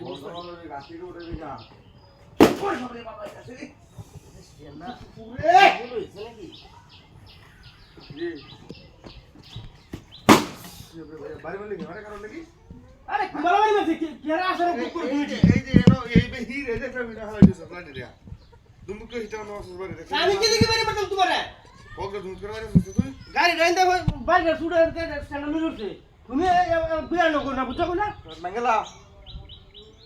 বড় বড় গাছি উঠে দিগা ওই বাবারে বাবা আছে রে না পুরে বলো হইছে নাকি জি বাড়ি বলি কি মানে কারণ নাকি আরে কুমার বাড়ি মাঝে কে কে আসার বুক করে দিয়েছি এই যে এনো এই বে হির এই যে তো হিটা না? করে বুঝছ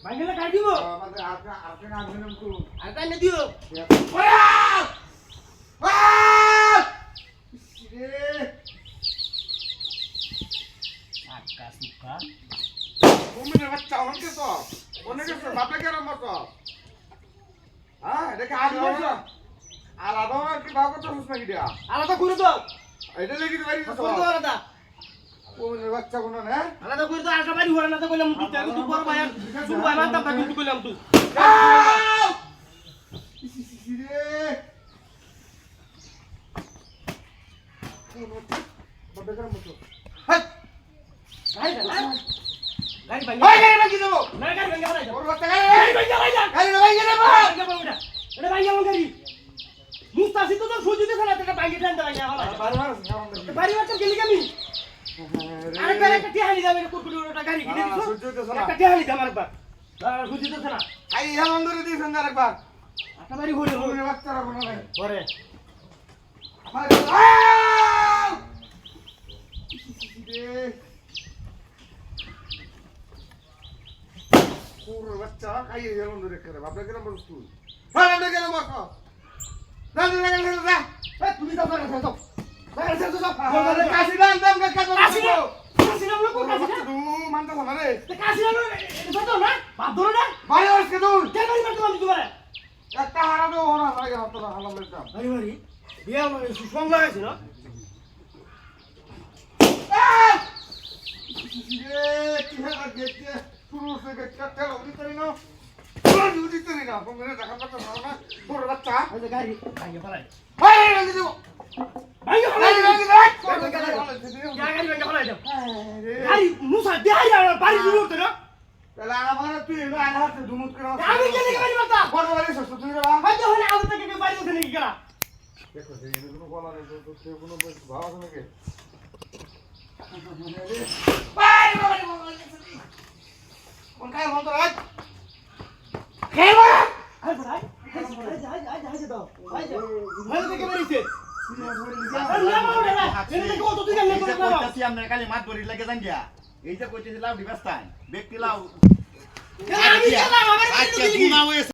ভাঙ্গেলে কাই দিব। আমাদের আপনি আপনি না আনবেন তো আর কাই না দিও আকা সুকা মুমিনের বাচ্চা অনেকে তো? অনেকে তো বাপে কেন মত হ্যাঁ দেখে আজ না? আলাদা কি ভাব করতে হস নাকি দিয়া আলাদা করে দাও। এটা বাড়ি তো আলাদা। মুমিনের বাচ্চা কোন না? আলাদা করে দাও আশা বাড়ি হরা না তো কইলাম তুই তাকে তুই বড় ভাই শুরু ভাই না তা। কিন্তু কইলাম তুই না মুস্তাসি তো তোর সুজি দিছ না ভাঙ্গে ঠান্ডা ভাঙ্গে আমার বাড়ি বাচ্চা গেলি কেমি টিহানি যাবে কুকুর ওটা গাড়ি কিনে দিছো? একটা টিহানি দাম আরেকবার। সুজি দিছ না। একটা বাড়ি হলে হবে পরে বাচ্চা খাইয়ে গেল রে বাপরে গেলাম বলছ তুই হ্যাঁ আমরা গেলাম বস না না না না তুমি যাও না যাও যাও। যাও যাও কাশি দাম দাম কাশি না কাশি না লোক কাশি না তু মানতে না রে তে কাশি না এটা তো না বাদ ধরো না বাড়ি আসকে তুই কেন বাড়ি মারতে পারলি তোমারে একটা হারা তো ওরা লাগে হাত না হালাম দিতাম বাড়ি বাড়ি বিয়া মানে সুসং লাগাইছে না রে না না কোন দেখা পাচ্ছ না পুরো বাচ্চা গাড়ি ভাঙে ফেলাই ভাই রাখি দেব ভাঙে রাখি ফেলাই রাখি রাখি গাড়ি ভাঙে ফেলাই দাও গাড়ি মুসা দেহাই আর বাড়ি শুরু করতে না তাহলে আমার তুই না হাতে দুমুত করে আমি কেন গাড়ি মারতা বড় বাড়ি সস্ত তুই রে বা হয়তো হলে আগে থেকে বাড়ি উঠে নাকি দেখো যে কোনো বলা নেই তো সে কোনো ভাব আছে নাকি বাড়ি বাড়ি কোন রাখ আরে ভাই দাও দাও থেকে বেরিয়েছে আরে না কত না মাত ধরি লাগে জান গিয়া এই যে কইতেছিলাম ডিভাস তাই ব্যক্তি লাও আচ্ছা গুণাও